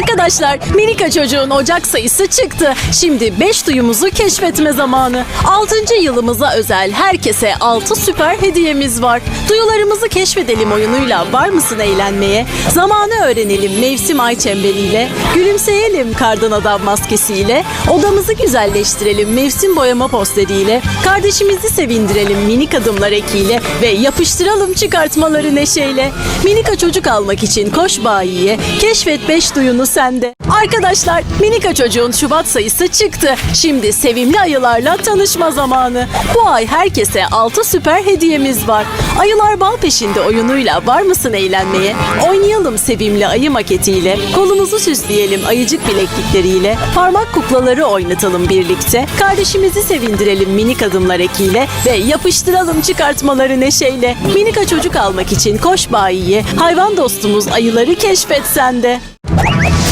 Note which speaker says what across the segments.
Speaker 1: Arkadaşlar Minika çocuğun ocak sayısı çıktı. Şimdi 5 duyumuzu keşfetme zamanı. 6. yılımıza özel herkese 6 süper hediyemiz var. Duyularımızı keşfedelim oyunuyla var mısın eğlenmeye? Zamanı öğrenelim mevsim ay çemberiyle. Gülümseyelim kardan adam maskesiyle. Odamızı güzelleştirelim mevsim boyama posteriyle. Kardeşimizi sevindirelim minik adımlar ekiyle. Ve yapıştıralım çıkartmaları neşeyle. Minika çocuk almak için koş bayiye. Keşfet 5 duyunu sende. Arkadaşlar Minika çocuğun Şubat sayısı çıktı. Şimdi sevimli ayılarla tanışma zamanı. Bu ay herkese 6 süper hediyemiz var. Ayılar bal peşinde oyunuyla var mısın eğlenmeye? Oynayalım sevimli ayı maketiyle. Kolumuzu süsleyelim ayıcık bileklikleriyle. Parmak kuklaları oynatalım birlikte. Kardeşimizi sevindirelim minik adımlar ekiyle. Ve yapıştıralım çıkartmaları neşeyle. Minika çocuk almak için koş bayiye. Hayvan dostumuz ayıları keşfet sen de.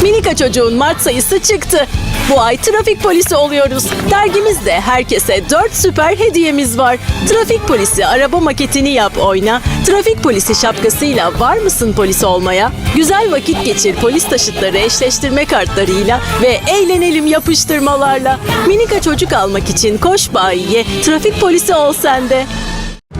Speaker 1: Minika çocuğun Mart sayısı çıktı. Bu ay trafik polisi oluyoruz. Dergimizde herkese 4 süper hediyemiz var. Trafik polisi araba maketini yap oyna. Trafik polisi şapkasıyla var mısın polis olmaya? Güzel vakit geçir polis taşıtları eşleştirme kartlarıyla ve eğlenelim yapıştırmalarla. Minika çocuk almak için koş bayiye. Trafik polisi ol sen de.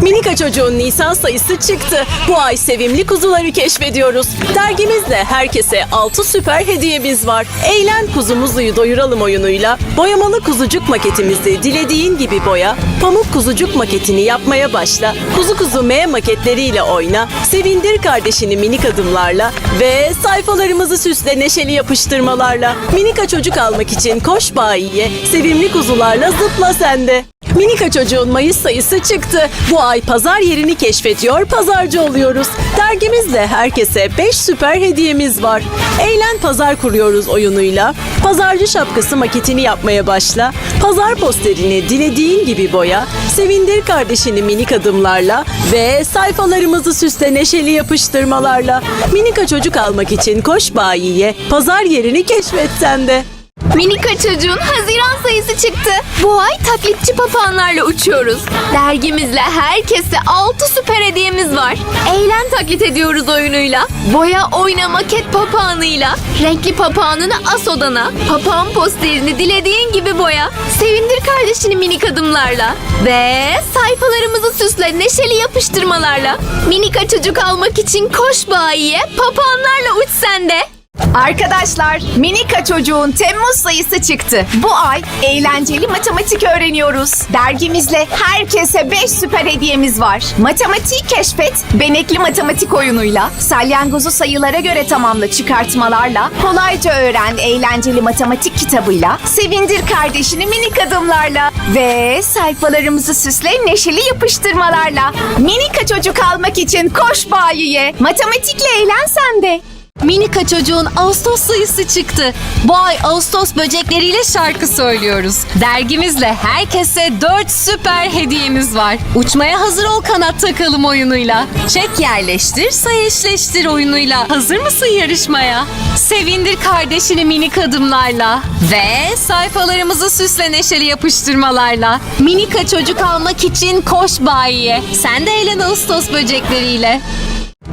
Speaker 1: Minika çocuğun Nisan sayısı çıktı. Bu ay sevimli kuzuları keşfediyoruz. Dergimizde herkese 6 süper hediyemiz var. Eğlen kuzumuzuyu doyuralım oyunuyla. Boyamalı kuzucuk maketimizi dilediğin gibi boya. Pamuk kuzucuk maketini yapmaya başla. Kuzu kuzu M maketleriyle oyna. Sevindir kardeşini minik adımlarla. Ve sayfalarımızı süsle neşeli yapıştırmalarla. Minika çocuk almak için koş bayiye. Sevimli kuzularla zıpla sende. Minika çocuğun Mayıs sayısı çıktı. Bu ay pazar yerini keşfediyor, pazarcı oluyoruz. Dergimizde herkese 5 süper hediyemiz var. Eğlen pazar kuruyoruz oyunuyla. Pazarcı şapkası maketini yapmaya başla. Pazar posterini dilediğin gibi boya. Sevindir kardeşini minik adımlarla. Ve sayfalarımızı süsle neşeli yapıştırmalarla. Minika çocuk almak için koş bayiye. Pazar yerini keşfet sen de.
Speaker 2: Minika çocuğun Haziran sayısı çıktı. Bu ay taklitçi papağanlarla uçuyoruz. Dergimizle herkese 6 süper hediyemiz var. Eğlen taklit ediyoruz oyunuyla. Boya oyna maket papağanıyla. Renkli papağanını as odana. Papağan posterini dilediğin gibi boya. Sevindir kardeşini minik adımlarla. Ve sayfalarımızı süsle neşeli yapıştırmalarla. Minika çocuk almak için koş bayiye. Papağanlarla uç sen de.
Speaker 3: Arkadaşlar, Minika çocuğun Temmuz sayısı çıktı. Bu ay eğlenceli matematik öğreniyoruz. Dergimizle herkese 5 süper hediyemiz var. Matematiği keşfet, benekli matematik oyunuyla, salyangozu sayılara göre tamamla çıkartmalarla, kolayca öğren eğlenceli matematik kitabıyla, sevindir kardeşini minik adımlarla ve sayfalarımızı süsle neşeli yapıştırmalarla. Minika çocuk almak için koş bayiye, matematikle eğlen sen de.
Speaker 4: Minika çocuğun Ağustos sayısı çıktı. Bu ay Ağustos böcekleriyle şarkı söylüyoruz. Dergimizle herkese 4 süper hediyemiz var. Uçmaya hazır ol kanat takalım oyunuyla. Çek yerleştir, say eşleştir oyunuyla. Hazır mısın yarışmaya? Sevindir kardeşini minik adımlarla. Ve sayfalarımızı süsle neşeli yapıştırmalarla. Minika çocuk almak için koş bayiye. Sen de eğlen Ağustos böcekleriyle.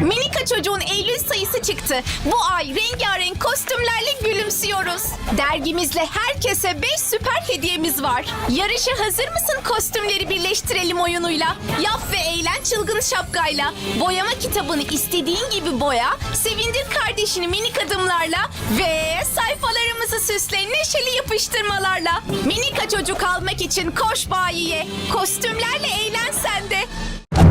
Speaker 3: Minika çocuğun Eylül sayısı çıktı. Bu ay rengarenk kostümlerle gülümsüyoruz. Dergimizle herkese 5 süper hediyemiz var. Yarışa hazır mısın kostümleri birleştirelim oyunuyla? Yap ve eğlen çılgın şapkayla. Boyama kitabını istediğin gibi boya. Sevindir kardeşini minik adımlarla. Ve sayfalarımızı süsle neşeli yapıştırmalarla. Minika çocuk almak için koş bayiye. Kostümlerle eğlen sen de.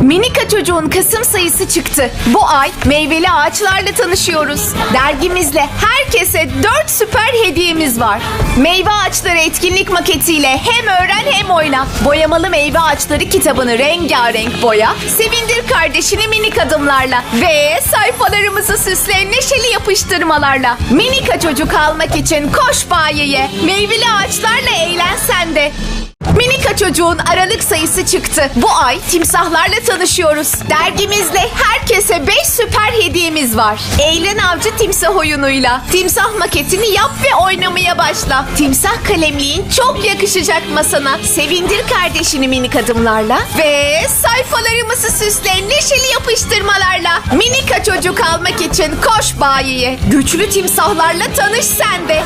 Speaker 3: Minika çocuğun Kasım sayısı çıktı. Bu ay meyveli ağaçlarla tanışıyoruz. Dergimizle herkese 4 süper hediyemiz var. Meyve ağaçları etkinlik maketiyle hem öğren hem oyna. Boyamalı meyve ağaçları kitabını rengarenk boya. Sevindir kardeşini minik adımlarla. Ve sayfalarımızı süsle neşeli yapıştırmalarla. Minika çocuk almak için koş bayeye. Meyveli ağaçlarla eğlen sen de. Çocuğun aralık sayısı çıktı. Bu ay timsahlarla tanışıyoruz. Dergimizle herkese 5 süper hediyemiz var. Eğlen avcı timsah oyunuyla. Timsah maketini yap ve oynamaya başla. Timsah kalemliğin çok yakışacak masana. Sevindir kardeşini minik adımlarla. Ve sayfalarımızı süsle neşeli yapıştırmalarla. Minika çocuk almak için koş bayiye. Güçlü timsahlarla tanış sen de.